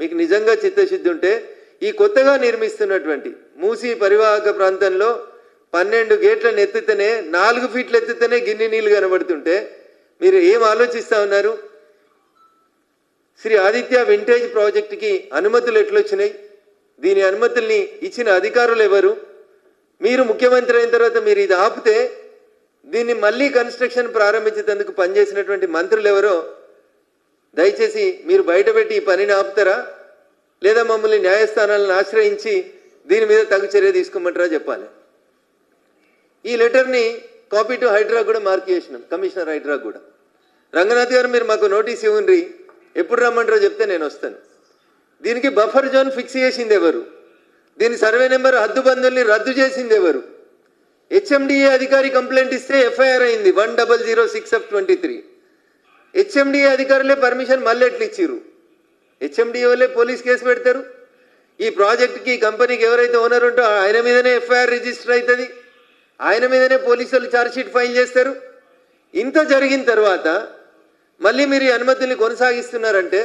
మీకు నిజంగా చిత్తశుద్ధి ఉంటే ఈ కొత్తగా నిర్మిస్తున్నటువంటి మూసీ పరివాహక ప్రాంతంలో పన్నెండు గేట్లను ఎత్తితేనే నాలుగు ఫీట్లు ఎత్తితేనే గిన్నె నీళ్ళు కనబడుతుంటే మీరు ఏం ఆలోచిస్తా ఉన్నారు? శ్రీ ఆదిత్య వింటేజ్ ప్రాజెక్టుకి అనుమతులు ఎట్లొచ్చినాయి? దీని అనుమతుల్ని ఇచ్చిన అధికారులు ఎవరు? మీరు ముఖ్యమంత్రి అయిన తర్వాత మీరు ఇది ఆపితే దీన్ని మళ్ళీ కన్స్ట్రక్షన్ ప్రారంభించేందుకు పనిచేసినటువంటి మంత్రులు ఎవరో దయచేసి మీరు బయటపెట్టి ఈ పనిని ఆపుతారా? లేదా మమ్మల్ని న్యాయస్థానాలను ఆశ్రయించి దీని మీద తగు చర్య తీసుకోమంటారా చెప్పాలి. ఈ లెటర్ని కాపీ టు హైడ్రా కూడా మార్క్ చేసినాం కమిషనర్ హైడ్రా కూడా. రంగనాథ్ గారు మీరు మాకు నోటీస్ ఇవ్వండి. ఎప్పుడు రమ్మంటారో చెప్తే నేను వస్తాను. దీనికి బఫర్ జోన్ ఫిక్స్ చేసింది ఎవరు? దీని సర్వే నెంబర్ హద్దుబందుల్ని రద్దు చేసింది ఎవరు? హెచ్ఎండిఏ అధికారి కంప్లైంట్ ఇస్తే ఎఫ్ఐఆర్ అయింది one double zero six of twenty three HMDA అధికారులే పర్మిషన్ మళ్ళీ ఎట్లా ఇచ్చిర్రు హెచ్ఎండిఏ వాళ్ళే పోలీస్ కేసు పెడతారు. ఈ ప్రాజెక్ట్కి కంపెనీకి ఎవరైతే ఓనర్ ఉంటో ఆయన మీదనే ఎఫ్ఐఆర్ రిజిస్టర్ అవుతుంది ఆయన మీదనే పోలీసులు ఛార్జ్షీట్ ఫైల్ చేస్తారు. ఇంత జరిగిన తర్వాత మళ్ళీ మీరు ఈ అనుమతుల్ని కొనసాగిస్తున్నారంటే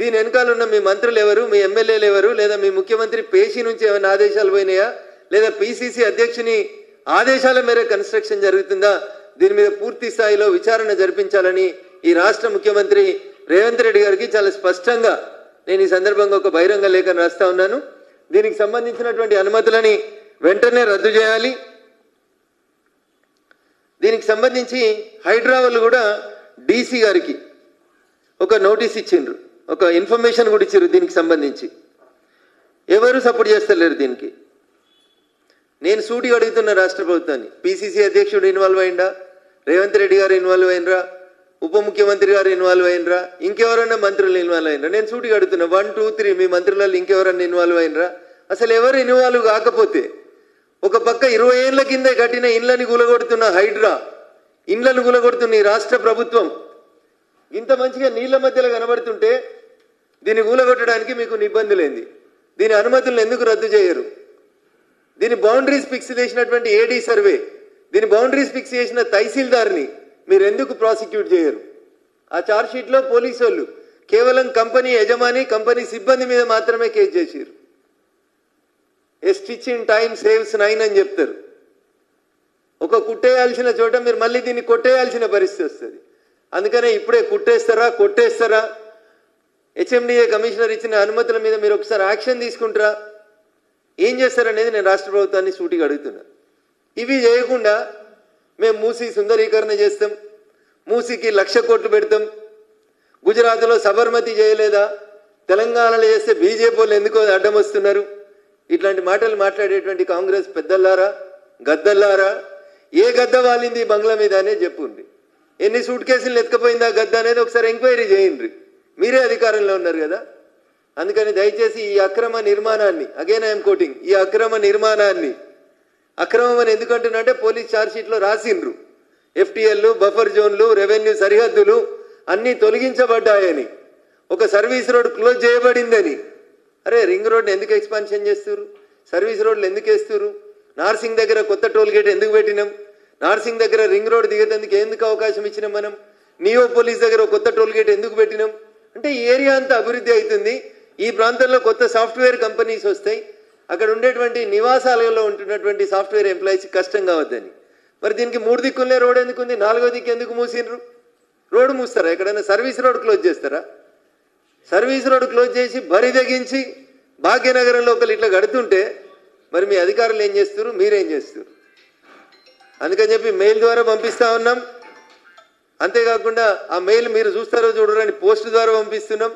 దీని వెనకాల ఉన్న మీ మంత్రులు ఎవరు మీ ఎమ్మెల్యేలు ఎవరు లేదా మీ ముఖ్యమంత్రి పేషీ నుంచి ఏమైనా ఆదేశాలు పోయినాయా? లేదా పీసీసీ అధ్యక్షుని ఆదేశాల మేర కన్స్ట్రక్షన్ జరుగుతుందా? దీని మీద పూర్తి స్థాయిలో విచారణ జరిపించాలని ఈ రాష్ట్ర ముఖ్యమంత్రి రేవంత్ రెడ్డి గారికి చాలా స్పష్టంగా నేను ఈ సందర్భంగా ఒక బహిరంగ లేఖను రాస్తా ఉన్నాను. దీనికి సంబంధించినటువంటి అనుమతులని వెంటనే రద్దు చేయాలి. దీనికి సంబంధించి హైడ్రా కూడా డీసీ గారికి ఒక నోటీస్ ఇచ్చిండ్రు. ఒక ఇన్ఫర్మేషన్ కూడా ఇచ్చారు దీనికి సంబంధించి. ఎవరు సపోర్ట్ చేస్తలేరు దీనికి. నేను సూటిగా అడుగుతున్న రాష్ట్ర ప్రభుత్వాన్ని. పిసిసి అధ్యక్షుడు ఇన్వాల్వ్ అయిందా రేవంత్ రెడ్డి గారు ఇన్వాల్వ్ అయినరా ఉప ముఖ్యమంత్రి గారు ఇన్వాల్వ్ అయినరా? ఇంకెవరైనా మంత్రులు ఇన్వాల్వ్ అయినరా? నేను సూటిగా అడుగుతున్నా వన్ టూ త్రీ మీ మంత్రులలో ఇంకెవరన్నా ఇన్వాల్వ్ అయినరా? అసలు ఎవరు ఇన్వాల్వ్ కాకపోతే ఒక పక్క ఇరవై ఏళ్ళ కింద కట్టిన ఇండ్లని గులగొడుతున్న హైడ్రా ఇండ్లను గులగొడుతున్న ఈ రాష్ట్ర ప్రభుత్వం ఇంత మంచిగా నీళ్ళ మధ్యలో కనబడుతుంటే దీన్ని కూలగొట్టడానికి మీకు ఇబ్బందులేంది దీని అనుమతులను ఎందుకు రద్దు చేయరు? దీని బౌండరీస్ ఫిక్స్ చేసినటువంటి ఏడీ సర్వే దీని బౌండరీస్ ఫిక్స్ చేసిన తహసీల్దార్ని మీరు ఎందుకు ప్రాసిక్యూట్ చేయరు? ఆ చార్జ్ షీట్లో పోలీసు వాళ్ళు కేవలం కంపెనీ యజమాని కంపెనీ సిబ్బంది మీద మాత్రమే కేసు చేసారు a stitch in time saves nine అని చెప్తారు. ఒక కుట్టేయాల్సిన చోట మీరు మళ్ళీ దీన్ని కొట్టేయాల్సిన పరిస్థితి వస్తుంది. అందుకనే ఇప్పుడే కుట్టేస్తారా కొట్టేస్తారా? హెచ్ఎండిఏ కమిషనర్ ఇచ్చిన అనుమతుల మీద మీరు ఒకసారి యాక్షన్ తీసుకుంటారా? ఏం చేస్తారనేది నేను రాష్ట్ర ప్రభుత్వాన్ని సూటిగా అడుగుతున్నా. ఇవి చేయకుండా మేము మూసీ సుందరీకరణ చేస్తాం మూసీకి లక్ష కోట్లు పెడతాం. గుజరాత్లో సబర్మతి చేయలేదా? తెలంగాణలో చేస్తే బీజేపీలు ఎందుకో అడ్డం వస్తున్నారు? ఇట్లాంటి మాటలు మాట్లాడేటువంటి కాంగ్రెస్ పెద్దల్లారా గద్దల్లారా? ఏ గద్ద వాలింది బంగ్లా మీద అనే చెప్పుంది ఎన్ని సూట్ కేసులు ఎత్తుకపోయిందా గద్ద అనేది ఒకసారి ఎంక్వైరీ చేయండి మీరే అధికారంలో ఉన్నారు కదా. అందుకని దయచేసి ఈ అక్రమ నిర్మాణాన్ని అగైన్ ఐఎమ్ కోటింగ్ ఈ అక్రమ నిర్మాణాన్ని అక్రమం అని ఎందుకంటున్నంటే పోలీస్ ఛార్జ్షీట్లో రాసిండ్రు. ఎఫ్టీఎల్లు బఫర్ జోన్లు రెవెన్యూ సరిహద్దులు అన్నీ తొలగించబడ్డాయని. ఒక సర్వీస్ రోడ్ క్లోజ్ చేయబడిందని. అరే రింగ్ రోడ్ని ఎందుకు ఎక్స్పాన్షన్ చేస్తారు సర్వీస్ రోడ్లు ఎందుకు వేస్తారు నార్సింగ్ దగ్గర కొత్త టోల్ గేట్ ఎందుకు పెట్టినాం? నార్సింగ్ దగ్గర రింగ్ రోడ్ దిగేందుకు ఎందుకు అవకాశం ఇచ్చినాం మనం? నియో పోలీస్ దగ్గర కొత్త టోల్ గేట్ ఎందుకు పెట్టినాం? అంటే ఏరియా అంతా అభివృద్ధి అవుతుంది. ఈ ప్రాంతంలో కొత్త సాఫ్ట్వేర్ కంపెనీస్ వస్తాయి. అక్కడ ఉండేటువంటి నివాసాలలో ఉంటున్నటువంటి సాఫ్ట్వేర్ ఎంప్లాయీస్ కష్టం కావద్దని మరి దీనికి మూడు దిక్కులే రోడ్ ఎందుకు ఉంది నాలుగో దిక్కు ఎందుకు మూసిండ్రు రోడ్డు మూస్తారా? ఎక్కడైనా సర్వీస్ రోడ్ క్లోజ్ చేస్తారా? సర్వీస్ రోడ్ క్లోజ్ చేసి బరి తెగించి భాగ్యనగరంలో ఒకరు ఇట్లా కడుతుంటే మరి మీ అధికారులు ఏం చేస్తారు మీరేం చేస్తారు అందుకని చెప్పి మెయిల్ ద్వారా పంపిస్తా ఉన్నాం. అంతేకాకుండా ఆ మెయిల్ మీరు చూస్తారో చూడరని పోస్ట్ ద్వారా పంపిస్తున్నాం.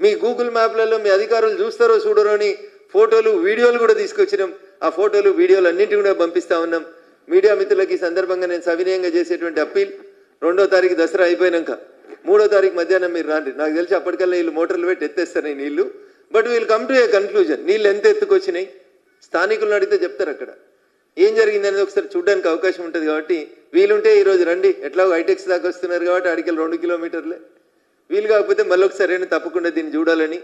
మీ గూగుల్ మ్యాప్లలో మీ అధికారులు చూస్తారో చూడరో అని ఫోటోలు వీడియోలు కూడా తీసుకొచ్చినాం. ఆ ఫోటోలు వీడియోలు అన్నింటి కూడా పంపిస్తా ఉన్నాం. మీడియా మిత్రులకి ఈ సందర్భంగా నేను సవినయంగా చేసేటువంటి అప్పీల్. రెండో తారీఖు దసరా అయిపోయినాక మూడో తారీఖు మధ్యాహ్నం మీరు రాండి. నాకు తెలిసి అప్పటికల్లా వీళ్ళు మోటార్లు పెట్టి ఎత్తేస్తారు ఈ నీళ్ళు బట్ వీళ్ళు కమ్ టు ఏ కన్క్లూజన్ నీళ్ళు ఎంత ఎత్తుకొచ్చినాయి స్థానికులను అడిగితే చెప్తారు అక్కడ. ఏం జరిగింది అనేది ఒకసారి చూడడానికి అవకాశం ఉంటుంది కాబట్టి వీలుంటే ఈరోజు రండి. ఎట్లాగో హైటెక్స్ దాకా వస్తున్నారు కాబట్టి అడిగి రెండు కిలోమీటర్లే. వీలు కాకపోతే మళ్ళీ ఒకసారి తప్పకుండా దీన్ని చూడాలని.